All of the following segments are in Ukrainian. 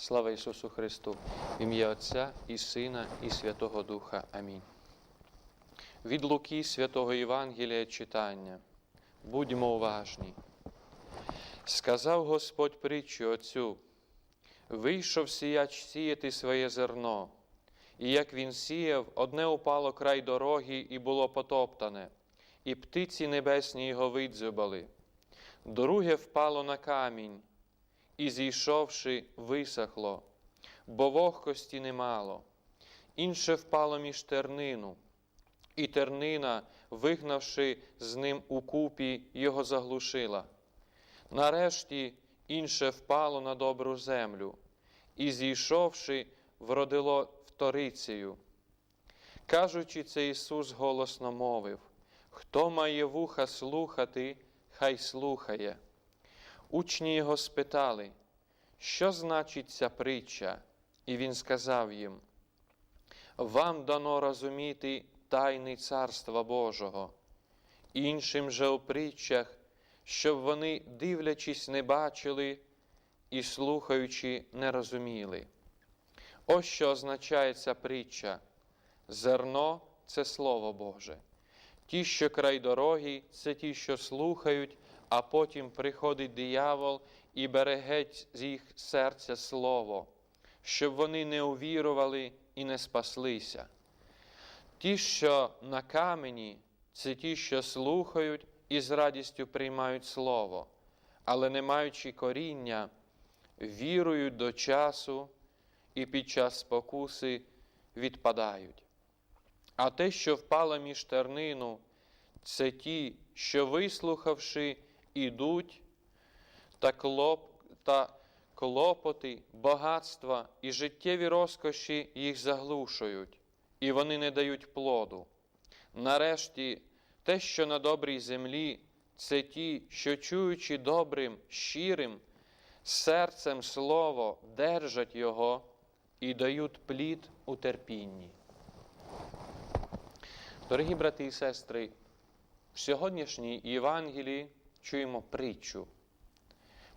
Слава Ісусу Христу, ім'я Отця і Сина, і Святого Духа. Амінь. Від Луки Святого Євангелія читання. Будьмо уважні. Сказав Господь притчу Отцю, вийшов сіяч сіяти своє зерно, і як він сіяв, одне упало край дороги і було потоптане, і птиці небесні його видзюбали. Друге впало на камінь, і, зійшовши, висохло, бо вогкості немало. Інше впало між тернину, і тернина, вигнавши з ним укупі, його заглушила. Нарешті інше впало на добру землю, і, зійшовши, вродило вторицею. Кажучи це, Ісус голосно мовив: Хто має вуха слухати, хай слухає. Учні його спитали, що значить ця притча, і він сказав їм: Вам дано розуміти тайни Царства Божого, іншим же у притчах, щоб вони, дивлячись, не бачили і слухаючи, не розуміли. Ось що означає ця притча: зерно це Слово Боже. Ті, що край дороги, це ті, що слухають, а потім приходить диявол і бере геть з їх серця слово, щоб вони не увірували і не спаслися. Ті, що на камені, це ті, що слухають і з радістю приймають слово, але не маючи коріння, вірують до часу і під час спокуси відпадають. А те, що впало між тернину, це ті, що, вислухавши, ідуть та, клоп, та клопоти, багатства і життєві розкоші їх заглушують, і вони не дають плоду. Нарешті, те, що на добрій землі, це ті, що, чуючи добрим, щирим, серцем слово, держать його і дають плід у терпінні. Дорогі брати і сестри, в сьогоднішній Євангелії чуємо притчу.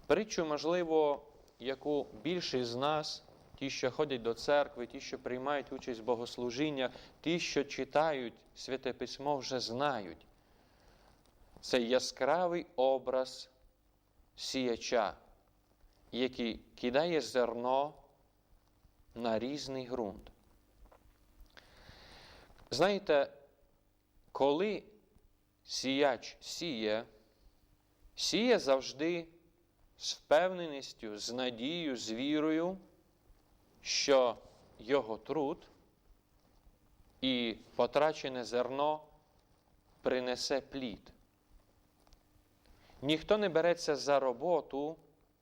Притчу, можливо, яку більшість з нас, ті, що ходять до церкви, ті, що приймають участь в богослужіннях, ті, що читають Святе Письмо, вже знають. Це яскравий образ сіяча, який кидає зерно на різний ґрунт. Знаєте, коли сіяч сіє, сіє завжди з впевненістю, з надією, з вірою, що його труд і потрачене зерно принесе плід. Ніхто не береться за роботу,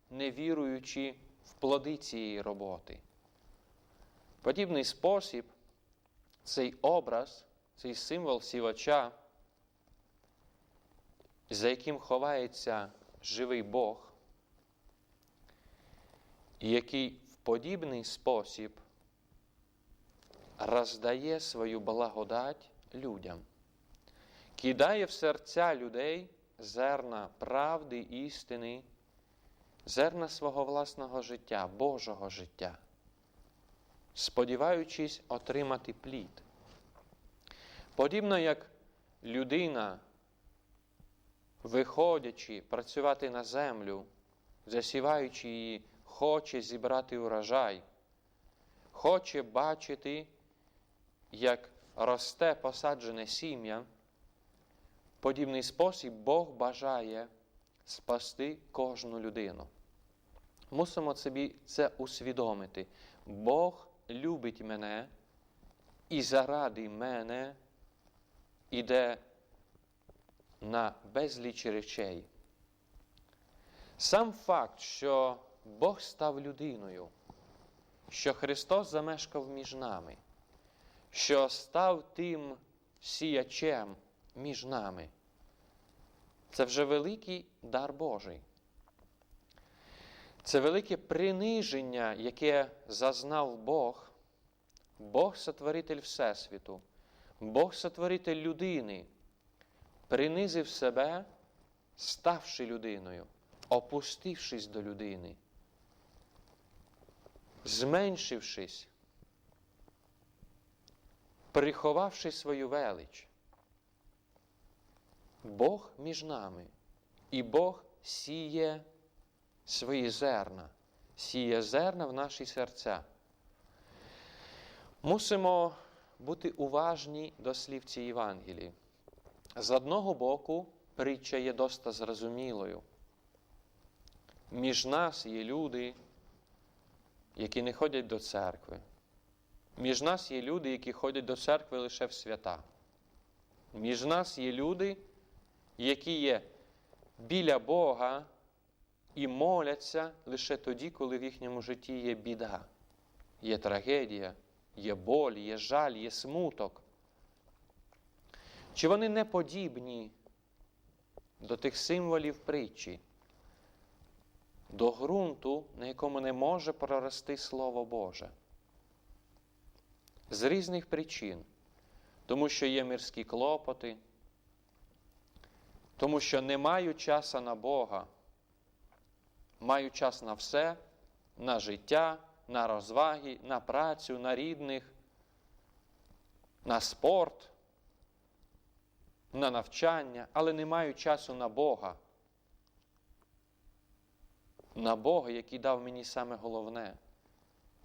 не віруючи в плоди цієї роботи. Подібний спосіб цей образ, цей символ сівача, за яким ховається живий Бог, який в подібний спосіб роздає свою благодать людям, кидає в серця людей зерна правди, істини, зерна свого власного життя, Божого життя, сподіваючись отримати плід. Подібно як людина, виходячи працювати на землю, засіваючи її, хоче зібрати урожай, хоче бачити, як росте посаджене сім'я, подібний спосіб Бог бажає спасти кожну людину. Мусимо собі це усвідомити. Бог любить мене і заради мене іде на безліч речей. Сам факт, що Бог став людиною, що Христос замешкав між нами, що став тим сіячем між нами, це вже великий дар Божий. Це велике приниження, яке зазнав Бог, Бог сотворитель Всесвіту, Бог сотворитель людини, принизив себе, ставши людиною, опустившись до людини. зменшившись, приховавши свою велич, Бог між нами, і Бог сіє свої зерна, сіє зерна в наші серця. Мусимо бути уважні до слів цієї Євангелії. З одного боку, притча є доста зрозумілою. Між нас є люди, які не ходять до церкви. Між нас є люди, які ходять до церкви лише в свята. Між нас є люди, які є біля Бога і моляться лише тоді, коли в їхньому житті є біда, є трагедія, є боль, є жаль, є смуток. Чи вони не подібні до тих символів притчі, до ґрунту, на якому не може прорости Слово Боже? З різних причин, тому що є мирські клопоти, тому що не маю часу на Бога, маю час на все, на життя, на розваги, на працю, на рідних, на спорт, на навчання, але не маю часу на Бога. На Бога, який дав мені саме головне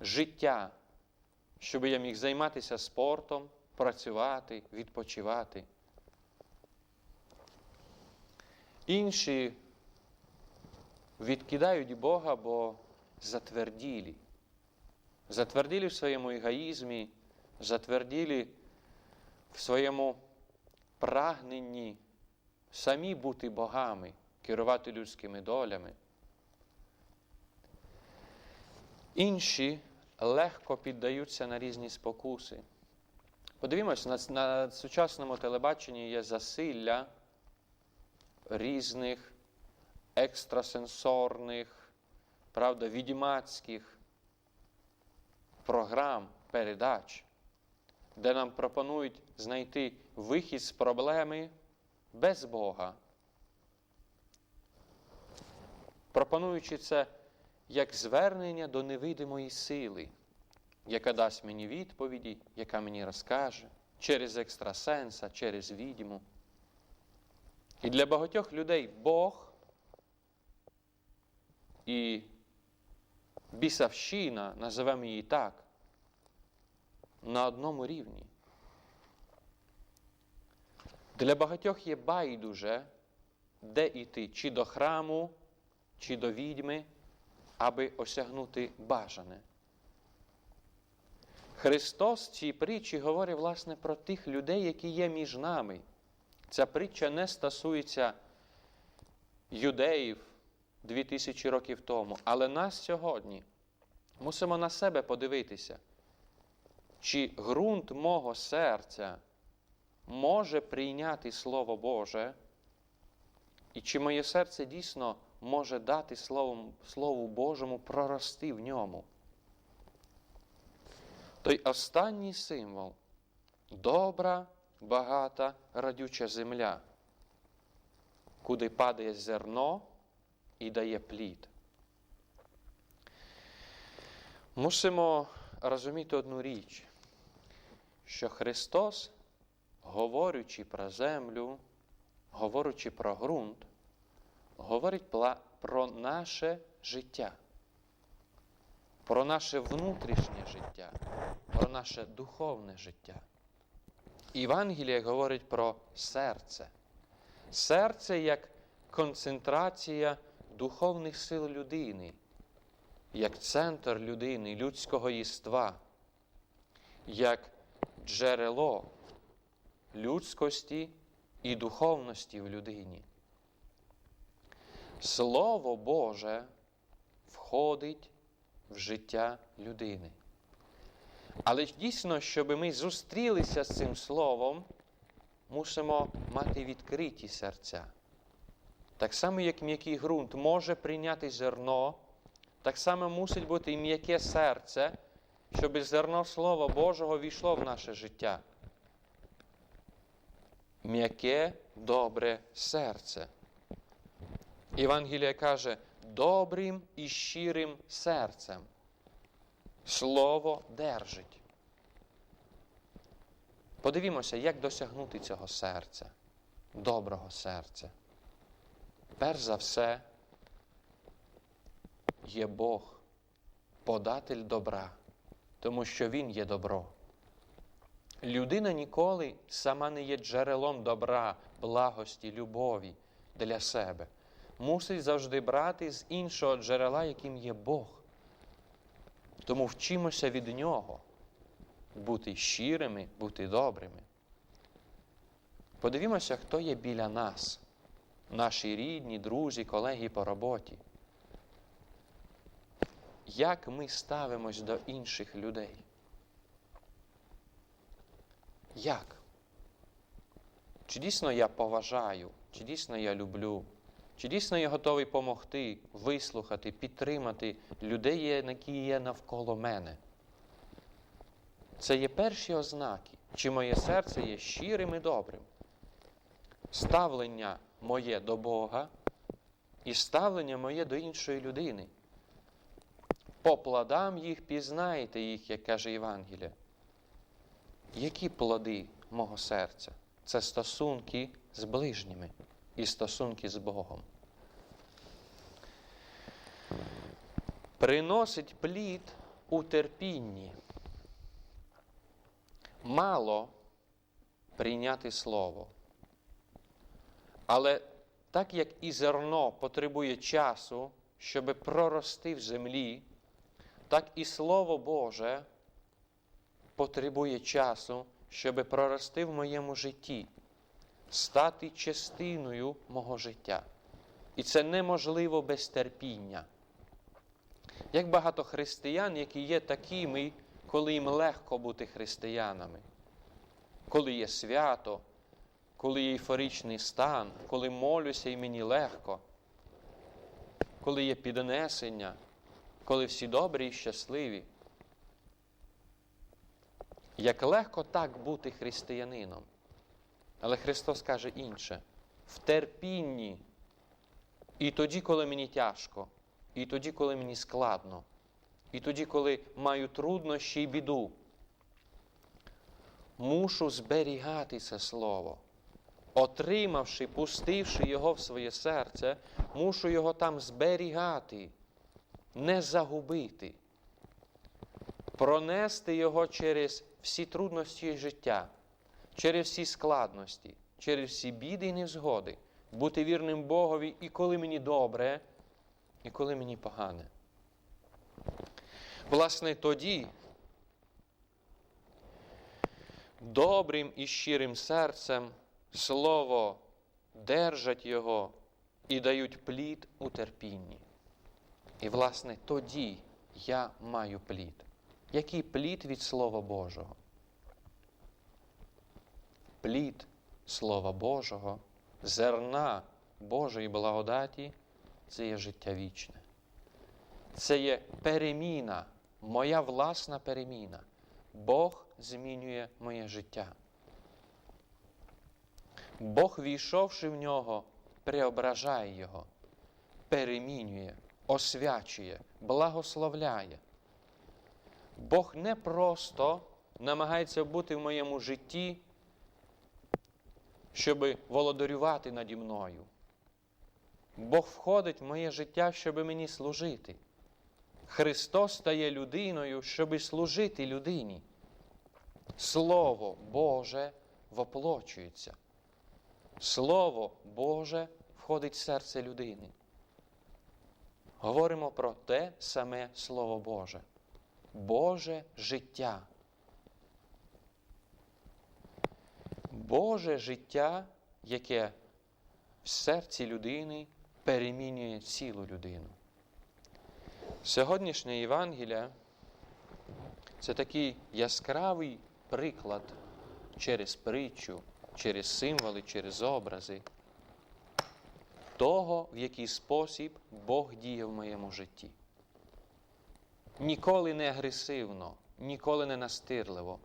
життя, щоб я міг займатися спортом, працювати, відпочивати. Інші відкидають Бога, бо затверділі. Затверділі в своєму егоїзмі, затверділі в своєму прагненні самі бути богами, керувати людськими долями. Інші легко піддаються на різні спокуси. Подивімось, на, на сучасному телебаченні є засилля різних екстрасенсорних, правда, відімацьких програм, передач, де нам пропонують знайти вихід з проблеми без Бога. Пропонуючи це як звернення до невидимої сили, яка дасть мені відповіді, яка мені розкаже через екстрасенса, через відьму. І для багатьох людей Бог і бісовщина, називаємо її так, на одному рівні. Для багатьох є байдуже, де йти, чи до храму, чи до відьми, аби осягнути бажане. Христос в цій притчі говорить, власне, про тих людей, які є між нами. Ця притча не стосується юдеїв дві тисячі років тому, але нас сьогодні мусимо на себе подивитися, чи ґрунт мого серця може прийняти Слово Боже, і чи моє серце дійсно може дати Слову, Слову Божому прорости в ньому. Той останній символ добра, багата, радюча земля, куди падає зерно і дає плід. Мусимо розуміти одну річ, що Христос, говорячи про землю, говорячи про ґрунт, говорить про наше життя, про наше внутрішнє життя, про наше духовне життя. Євангеліє говорить про серце. Серце як концентрація духовних сил людини, як центр людини, людського єства, як джерело людськості і духовності в людині. Слово Боже входить в життя людини. Але дійсно, щоб ми зустрілися з цим словом, мусимо мати відкриті серця. Так само, як м'який ґрунт може прийняти зерно, так само мусить бути і м'яке серце, щоб зерно Слова Божого війшло в наше життя. М'яке, добре серце. Євангелія каже, добрим і щирим серцем. Слово держить. Подивімося, як досягнути цього серця, доброго серця. Перш за все, є Бог, податель добра, тому що Він є добро. Людина ніколи сама не є джерелом добра, благості, любові для себе. Мусить завжди брати з іншого джерела, яким є Бог. Тому вчимося від Нього бути щирими, бути добрими. Подивімося, хто є біля нас, наші рідні, друзі, колеги по роботі. Як ми ставимось до інших людей? Як? Чи дійсно я поважаю, чи дійсно я люблю, чи дійсно я готовий допомогти, вислухати, підтримати людей, які є навколо мене? Це є перші ознаки, чи моє серце є щирим і добрим. Ставлення моє до Бога і ставлення моє до іншої людини. По плодам їх пізнаєте їх, як каже Євангелія. Які плоди мого серця? Це стосунки з ближніми і стосунки з Богом. Приносить плід у терпінні. Мало прийняти слово. Але так як і зерно потребує часу, щоб прорости в землі, так і Слово Боже потребує часу, щоб прорости в моєму житті, стати частиною мого життя. І це неможливо без терпіння. Як багато християн, які є такими, коли їм легко бути християнами, коли є свято, коли є ейфоричний стан, коли молюся і мені легко, коли є піднесення, коли всі добрі і щасливі. Як легко так бути християнином. Але Христос каже інше: в терпінні. І тоді, коли мені тяжко, і тоді, коли мені складно, і тоді, коли маю труднощі і біду, мушу зберігати це слово. Отримавши, пустивши його в своє серце, мушу його там зберігати, не загубити, пронести його через всі трудності життя, через всі складності, через всі біди і невзгоди, бути вірним Богові і коли мені добре, і коли мені погане. Власне, тоді добрим і щирим серцем слово держать його і дають плід у терпінні. І, власне, тоді я маю плід. Який плід від Слова Божого? Плід Слова Божого, зерна Божої благодаті це є життя вічне. Це є переміна, моя власна переміна. Бог змінює моє життя. Бог, війшовши в нього, преображає його, перемінює, освячує, благословляє. Бог не просто намагається бути в моєму житті, щоб володарювати наді мною. Бог входить в моє життя, щоб мені служити. Христос стає людиною, щоб служити людині. Слово Боже воплочується. Слово Боже входить в серце людини. Говоримо про те саме Слово Боже. Боже життя. Боже життя, яке в серці людини перемінює цілу людину. Сьогоднішнє Євангелія це такий яскравий приклад через притчу, через символи, через образи того, в який спосіб Бог діє в моєму житті. Ніколи не агресивно, ніколи не настирливо.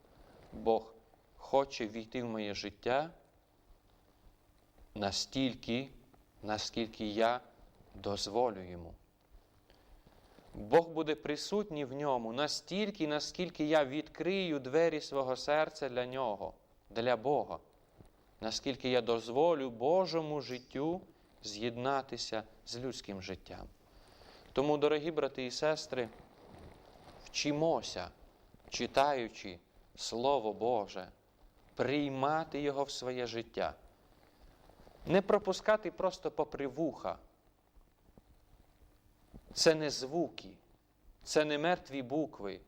Бог хоче війти в моє життя настільки, наскільки я дозволю йому. Бог буде присутній в ньому настільки, наскільки я відкрию двері свого серця для нього, для Бога, наскільки я дозволю Божому життю з'єднатися з людським життям. Тому, дорогі брати і сестри, вчимося, читаючи Слово Боже, приймати Його в своє життя, не пропускати просто попри вуха. Це не звуки, це не мертві букви,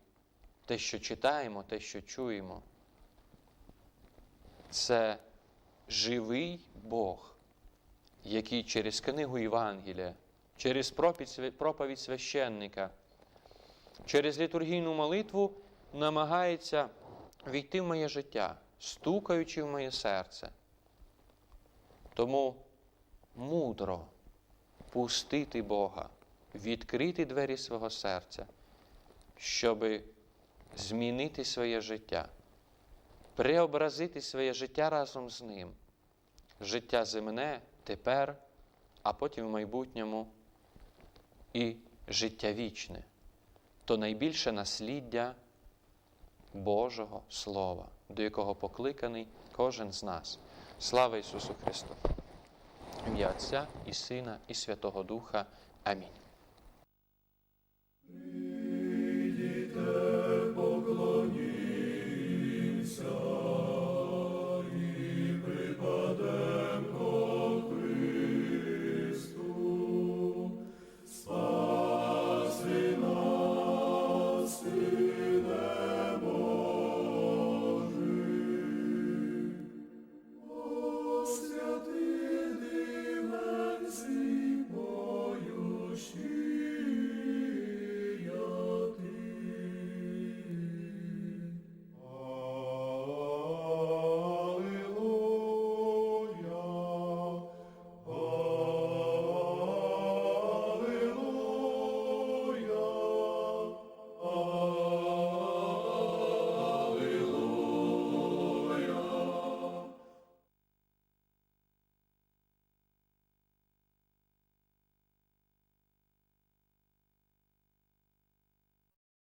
те, що читаємо, те, що чуємо. Це живий Бог, який через книгу Євангелія, через проповідь священника, через літургійну молитву намагається війти в моє життя, стукаючи в моє серце. Тому мудро пустити Бога, відкрити двері свого серця, щоб змінити своє життя, преобразити своє життя разом з Ним. Життя земне тепер, а потім в майбутньому і життя вічне, то найбільше насліддя Божого Слова, до якого покликаний кожен з нас. Слава Ісусу Христу! Ім'я Отця і Сина, і Святого Духа. Амінь.